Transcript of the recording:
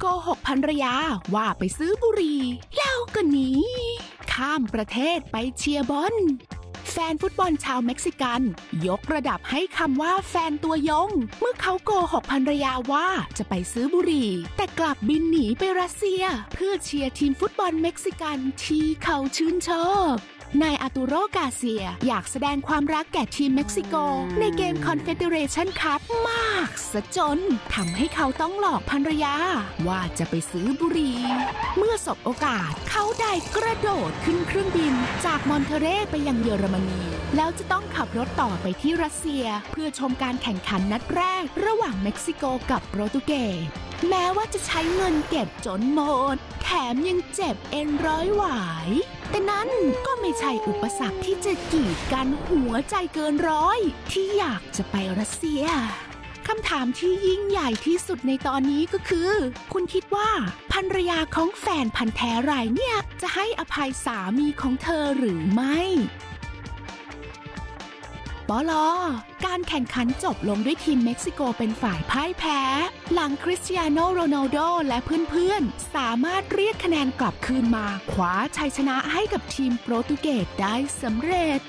โกหกภรรยาว่าไปซื้อบุหรี่แล้วก็หนีข้ามประเทศไปเชียร์บอลแฟนฟุตบอลชาวเม็กซิกัน ยกระดับให้คำว่าแฟนตัวยง เมื่อเขาโกหกภรรยาว่าจะไปซื้อบุหรี่ แต่กลับบินหนีไปรัสเซีย เพื่อเชียร์ทีมฟุตบอลเม็กซิกันที่เขาชื่นชอบ นายอาตูโรกาเซีย อยากแสดงความรักแก่ทีมเม็กซิโก ในเกมคอนเฟเดเรชันคัพมากซะจนทำให้เขาต้องหลอกภรรยา ว่าจะไปซื้อบุหรี่เมื่อสบโอกาสเขาได้กระโดดขึ้นเครื่องบิน จากมอนเทเรไปยังเยอรมนี แล้วจะต้องขับรถต่อไปที่รัสเซีย เพื่อชมการแข่งขันนัดแรก ระหว่างเม็กซิโกกับโปรตุเกสแม้ว่าจะใช้เงินเก็บจนหมด แถมยังเจ็บเอ็นร้อยหวาย แต่นั้นก็ ไม่ใช่อุปสรรคที่จะกีดกันหัวใจเกินร้อย ที่อยากจะไปรัสเซียคำถามที่ยิ่งใหญ่ที่สุดในตอนนี้ก็คือ คุณคิดว่าภรรยาของแฟนพันธ์แท้รายเนี่ย จะให้อภัยสามีของเธอหรือไม่ ปลอการแข่งขันจบลงด้วยทีมเม็กซิโกเป็นฝ่ายพ่ายแพ้ หลังคริสเตียโนโรนัลโดและเพื่อนๆ สามารถเรียกคะแนนกลับคืนมาคว้าชัยชนะให้กับทีมโปรตุเกสได้สำเร็จ